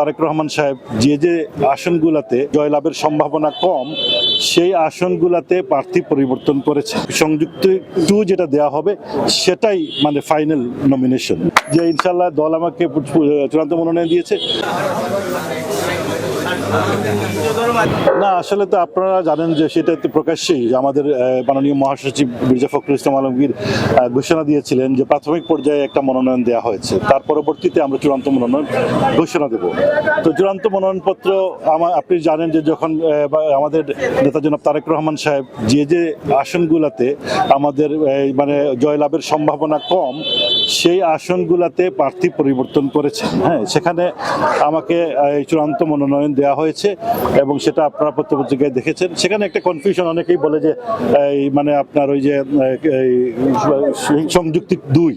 তারেক রহমান সাহেব যে যে আসনগুলাতে জয়লাভের সম্ভাবনা কম, সেই আসনগুলাতে প্রার্থী পরিবর্তন করেছে। সংযুক্ত টু যেটা দেওয়া হবে, সেটাই মানে ফাইনাল নমিনেশন যে ইনশাল্লাহ দল আমাকে চূড়ান্ত মনোনয়ন দিয়েছে। না, আসলে তো আপনারা জানেন যে সেটা তো প্রকাশ্যেই যে আমাদের মাননীয় মহাসচিব মির্জা ফখরুল ইসলাম আলমগীর ঘোষণা দিয়েছিলেন যে প্রাথমিক পর্যায়ে একটা মনোনয়ন দেওয়া হয়েছে। তার পরবর্তীতে আমরা চূড়ান্ত মনোনয়ন ঘোষণা দেব। তো চূড়ান্ত মনোনয়নপত্র আপনি জানেন যে যখন আমাদের নেতা জনাব তারেক রহমান সাহেব যে যে আসনগুলাতে আমাদের মানে জয়লাভের সম্ভাবনা কম, সেই আসনগুলাতে প্রার্থী পরিবর্তন করেছেন। হ্যাঁ সেখানে আমাকে চূড়ান্ত মনোনয়ন দেওয়া হয়েছে এবং সেটা আপনারা পত্রপত্রিকায় দেখেছেন। সেখানে একটা কনফিউশন অনেকেই বলে যে এই মানে আপনার ওই যে এই সংযুক্তি দুই।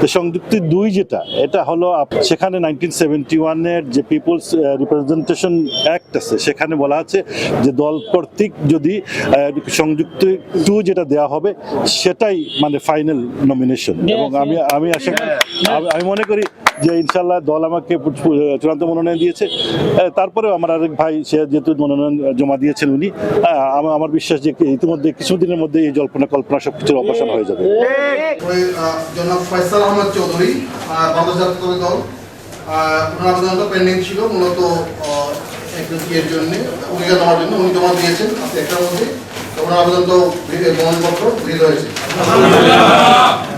তো সংযুক্তি দুই যেটা এটা হলো সেখানে নাইনটিন সেভেন্টি ওয়ানের যে পিপুলস রিপ্রেজেন্টেশন অ্যাক্ট আছে সেখানে বলা আছে যে দল কর্তৃক যদি সংযুক্তি টু যেটা দেওয়া হবে সেটাই মানে ফাইনাল নমিনেশন এবং আমি আমি আশা আমি- আমি মনে করি যে ইনশাল্লাহ দল আমাকে চূড়ান্ত মনোনয়ন দিয়েছে। আহ, তারপরেও আমার আরেক ভাই সে যেহেতু মনোনয়ন জমা দিয়েছেন উনি আমার বিশ্বাস যে ইতিমধ্যে কিছুদিনের মধ্যে এই জল্পনা কল্পনা সব কিছুর অবসান হয়ে যাবে। জনাব ফয়সাল পেন্ডিং ছিল মূলত আবেদন তো গৃহীত হয়েছে।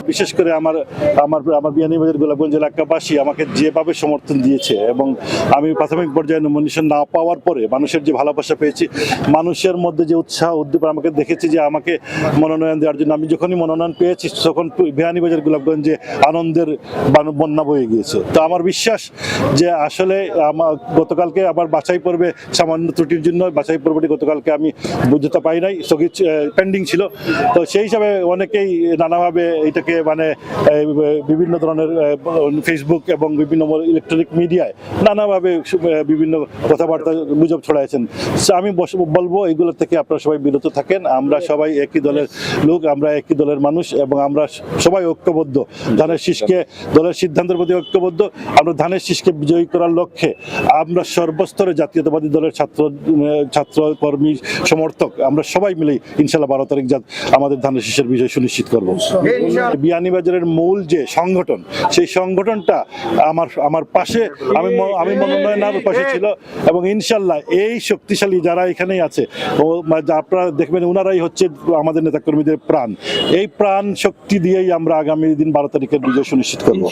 বিশেষ করে আমার আমার আমার বিয়ানীবাজার গোলাপগঞ্জ এলাকাবাসী আমাকে যেভাবে সমর্থন দিয়েছে এবং আমি প্রাথমিক পর্যায়ে নমিনেশন না পাওয়ার পরে মানুষের যে ভালোবাসা পেয়েছি, মানুষের মধ্যে যে উৎসাহ, উদ্দীপনা আমাকে দেখেছি যে আমাকে মনোনয়ন দেওয়ার জন্য। আমি যখনই মনোনয়ন পেয়েছি, তখন বিয়ানীবাজার গোলাপগঞ্জে আনন্দের বান- বন্যা বয়ে গিয়েছে। তো আমার বিশ্বাস যে আসলে আমার গতকালকে আবার বাছাই পর্বে সামান্য ত্রুটির জন্য বাছাই পর্বটি গতকালকে আমি বুঝতে পাই নাই, স্থগিত পেন্ডিং ছিল। তো সেই হিসাবে অনেকেই নানাভাবে এটাকে মানে এই, বিভিন্ন ধরনের ফেসবুক এবং বিভিন্ন ইলেকট্রনিক মিডিয়ায় নানাভাবে বিভিন্ন কথাবার্তা গুজব ছড়াইছেন। আমি বলব এগুলো থেকে আপনারা সবাই বিরত থাকেন। আমরা সবাই একই দলের লোক আমরা একই দলের মানুষ এবং আমরা সবাই ঐক্যবদ্ধ। ধানের শীষকে দলের সিদ্ধান্তের প্রতি ঐক্যবদ্ধ। আমরা ধানের শীষকে বিজয়ী করার লক্ষ্যে আমরা সর্বস্তরে জাতীয়তাবাদী দলের ছাত্র ছাত্র কর্মী সমর্থক আমরা সবাই মিলে ইনশাল্লাহ বারো তারিখ আমাদের ধানের শীষের বিজয় সুনিশ্চিত করব। বিয়ানীবাজারের মূল যে সংগঠন, সেই সংগঠনটা আমার আমার পাশে, আমি আমি মনোনয়ন আমার পাশে ছিল এবং ইনশাল্লাহ এই শক্তিশালী যারা এখানেই আছে, ও আপনারা দেখবেন ওনারাই হচ্ছে আমাদের নেতাকর্মীদের প্রাণ। এই প্রাণ শক্তি দিয়েই আমরা আগামী দিন বারো তারিখের বিজয় সুনিশ্চিত করব।